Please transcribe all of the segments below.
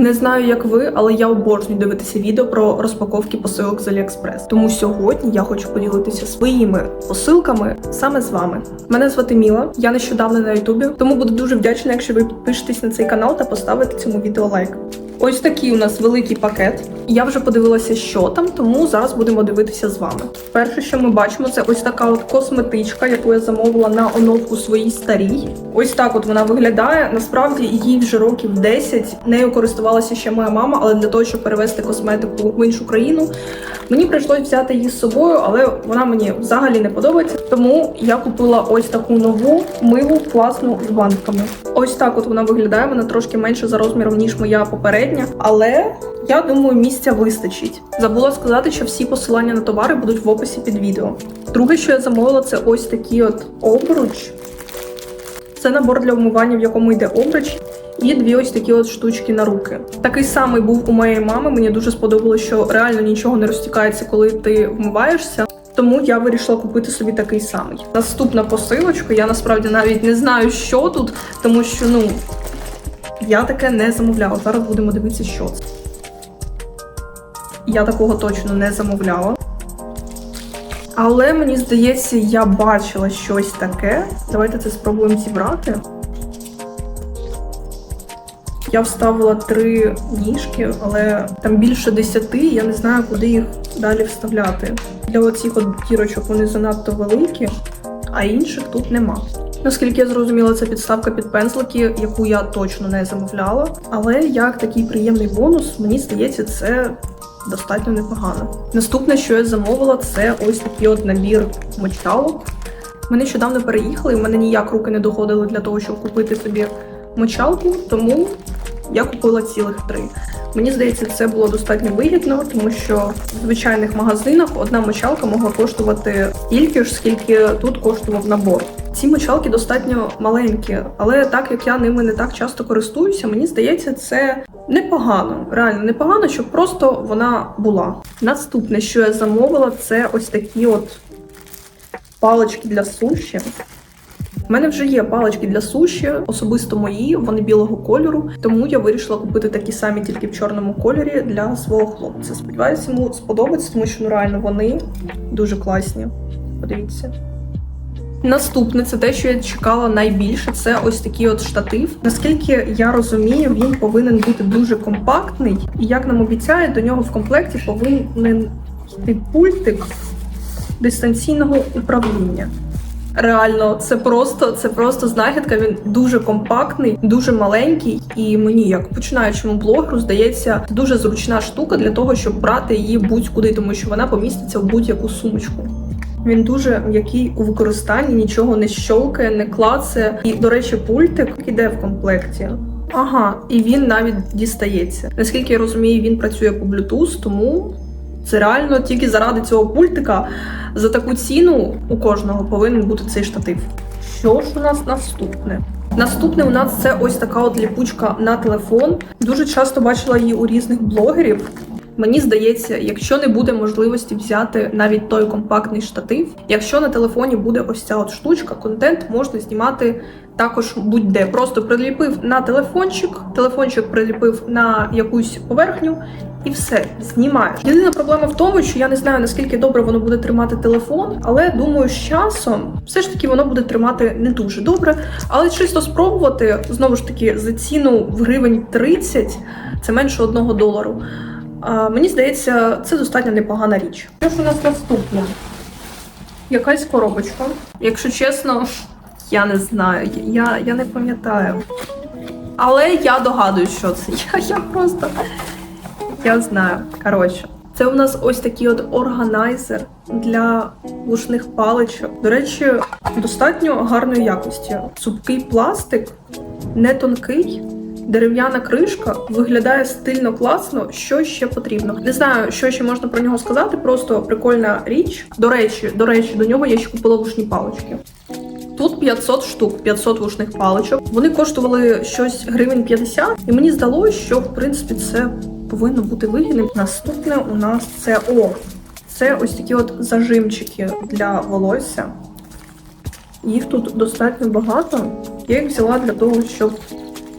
Не знаю, як ви, але я обожнюю дивитися відео про розпаковки посилок з Aliexpress. Тому сьогодні я хочу поділитися своїми посилками саме з вами. Мене звати Міла, я нещодавно на Ютубі, тому буду дуже вдячна, якщо ви підпишетесь на цей канал та поставите цьому відео лайк. Ось такий у нас великий пакет. Я вже подивилася, що там, тому зараз будемо дивитися з вами. Перше, що ми бачимо, це ось така от косметичка, яку я замовила на оновку своїй старій. Ось так от вона виглядає. Насправді їй вже років 10. Нею користувалася ще моя мама, але для того, щоб перевезти косметику в іншу країну, мені прийшлось взяти її з собою, але вона мені взагалі не подобається. Тому я купила ось таку нову милу класну з банками. Ось так от вона виглядає. Вона трошки менше за розміром, ніж моя попередня, але я думаю, місця вистачить. Забула сказати, що всі посилання на товари будуть в описі під відео. Друге, що я замовила, це ось такий от обруч. Це набор для вмивання, в якому йде обруч. І дві ось такі от штучки на руки. Такий самий був у моєї мами. Мені дуже сподобалося, що реально нічого не розтікається, коли ти вмиваєшся. Тому я вирішила купити собі такий самий. Наступна посилочка. Я насправді навіть не знаю, що тут, тому що ну я таке не замовляла. Зараз будемо дивитися, що це. Я такого точно не замовляла. Але мені здається, я бачила щось таке. Давайте це спробуємо зібрати. Я вставила три ніжки, але там більше десяти, я не знаю, куди їх далі вставляти. Для оцих от дірочок вони занадто великі, а інших тут нема. Наскільки я зрозуміла, це підставка під пензлики, яку я точно не замовляла. Але як такий приємний бонус, мені здається, це достатньо непогано. Наступне, що я замовила, це ось такий от набір мочалок. Ми нещодавно переїхали, і в мене ніяк руки не доходили для того, щоб купити собі мочалку, тому я купила цілих три. Мені здається, це було достатньо вигідно, тому що в звичайних магазинах одна мочалка могла коштувати стільки ж, скільки тут коштував набор. Ці мочалки достатньо маленькі, але так як я ними не так часто користуюся, мені здається, це непогано. Реально непогано, щоб просто вона була. Наступне, що я замовила, це ось такі от палички для суші. У мене вже є палички для суші, особисто мої, вони білого кольору, тому я вирішила купити такі самі, тільки в чорному кольорі для свого хлопця. Сподіваюся, йому сподобається, тому що ну реально вони дуже класні. Подивіться. Наступне це те, що я чекала найбільше. Це ось такий от штатив. Наскільки я розумію, він повинен бути дуже компактний, і як нам обіцяють, до нього в комплекті повинен йти пультик дистанційного управління. Реально, це просто це просто знахідка. Він дуже компактний, дуже маленький, і мені, як починаючому блогеру, здається, це дуже зручна штука для того, щоб брати її будь-куди, тому що вона поміститься в будь-яку сумочку. Він дуже м'який у використанні, нічого не щолкає, не клацає. І, до речі, пультик іде в комплекті. Ага, і він навіть дістається. Наскільки я розумію, він працює по Bluetooth, тому це реально тільки заради цього пультика за таку ціну у кожного повинен бути цей штатив. Що ж у нас наступне? Наступне у нас це ось така от ліпучка на телефон. Дуже часто бачила її у різних блогерів. Мені здається, якщо не буде можливості взяти навіть той компактний штатив, якщо на телефоні буде ось ця от штучка, контент можна знімати також будь-де. Просто приліпив на телефончик, телефончик приліпив на якусь поверхню. І все, знімаю. Єдина проблема в тому, що я не знаю наскільки добре воно буде тримати телефон, але думаю, з часом все ж таки воно буде тримати не дуже добре. Але чисто спробувати знову ж таки за ціну в гривень 30, це менше одного долару. Мені здається, це достатньо непогана річ. Що ж у нас наступне? Якась коробочка. Якщо чесно, я не знаю, я, я не пам'ятаю. Але я догадуюсь, що це. Я, я просто. Я знаю. Коротше, це у нас ось такий от органайзер для вушних паличок. До речі, достатньо гарної якості. Цупкий пластик, не тонкий. Дерев'яна кришка виглядає стильно класно. Що ще потрібно? Не знаю, що ще можна про нього сказати. Просто прикольна річ. До речі, до речі, до нього я ще купила вушні палички. Тут 500 штук, 500 вушних паличок. Вони коштували щось гривень 50, і мені здалося, що в принципі це повинно бути вигідним. Наступне у нас це о, це ось такі от зажимчики для волосся. Їх тут достатньо багато. Я їх взяла для того, щоб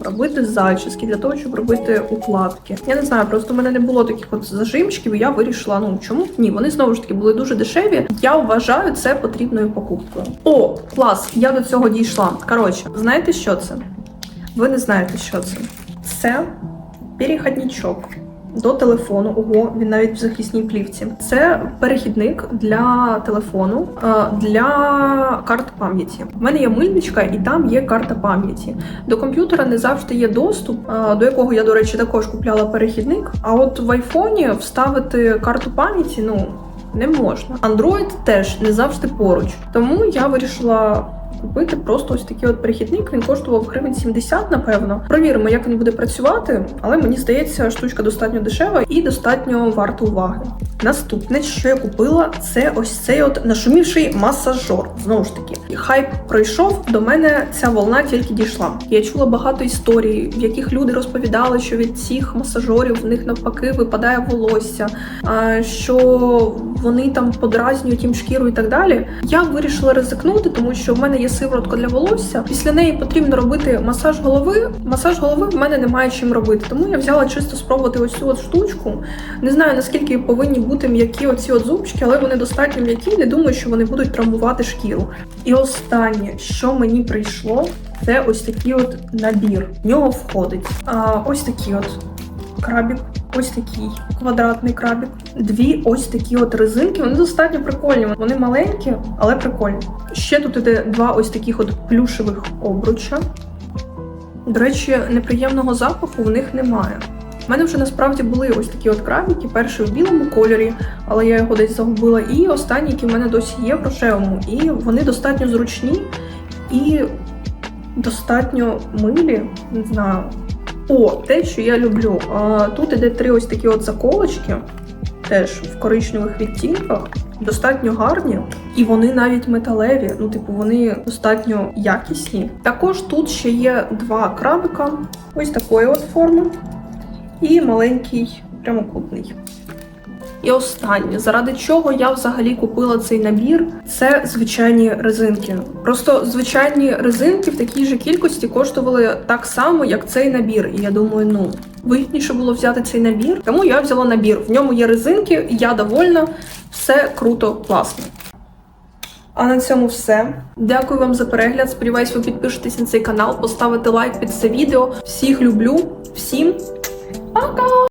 робити зачіски, для того, щоб робити укладки. Я не знаю, просто в мене не було таких от зажимчиків, і я вирішила, ну чому ні? Вони знову ж таки були дуже дешеві. Я вважаю це потрібною покупкою. О, клас! Я до цього дійшла. Коротше, знаєте, що це? Ви не знаєте, що це? Це перехідничок до телефону. Ого, він навіть в захисній плівці. Це перехідник для телефону е, для карт пам'яті. У мене є мильничка, і там є карта пам'яті. До комп'ютера не завжди є доступ, е, до якого я, до речі, також купляла перехідник. А от в айфоні вставити карту пам'яті, ну. Не можна. Android теж не завжди поруч. Тому я вирішила купити просто ось такий от перехідник. Він коштував гривень 70, напевно. Провіримо, як він буде працювати, але мені здається, штучка достатньо дешева і достатньо варта уваги. Наступне, що я купила, це ось цей от нашумівший масажор. Знову ж таки, хайп пройшов. До мене ця волна тільки дійшла. Я чула багато історій, в яких люди розповідали, що від цих масажорів в них навпаки випадає волосся, що вони там подразнюють їм шкіру і так далі. Я вирішила ризикнути, тому що в мене є сиворотка для волосся. Після неї потрібно робити масаж голови. Масаж голови в мене немає чим робити, тому я взяла чисто спробувати ось цю от штучку. Не знаю наскільки повинні бути м'які оці от зубчики, але вони достатньо м'які. Не думаю, що вони будуть травмувати шкіру. І останнє, що мені прийшло, це ось такий от набір. В нього входить а, ось такий от крабік, ось такий квадратний крабік, дві ось такі от резинки. Вони достатньо прикольні. Вони маленькі, але прикольні. Ще тут іде два ось таких от плюшевих обруча. До речі, неприємного запаху в них немає. Мене вже насправді були ось такі от крабіки, перший в білому кольорі, але я його десь загубила. І останні, які в мене досі є в рожевому. І вони достатньо зручні і достатньо милі. Не знаю. О, те, що я люблю. Тут іде три ось такі от заколочки, теж в коричневих відтінках, достатньо гарні, і вони навіть металеві. Ну, типу, вони достатньо якісні. Також тут ще є два крабика, ось такої от форми, і маленький прямокутний. І останнє, заради чого я взагалі купила цей набір, це звичайні резинки. Просто звичайні резинки в такій же кількості коштували так само, як цей набір. І я думаю, ну вигідніше було взяти цей набір. Тому я взяла набір. В ньому є резинки, я довольна, все круто, класно. А на цьому все. Дякую вам за перегляд. Сподіваюсь, ви підпишетесь на цей канал, поставите лайк під це відео. Всіх люблю, всім Baka!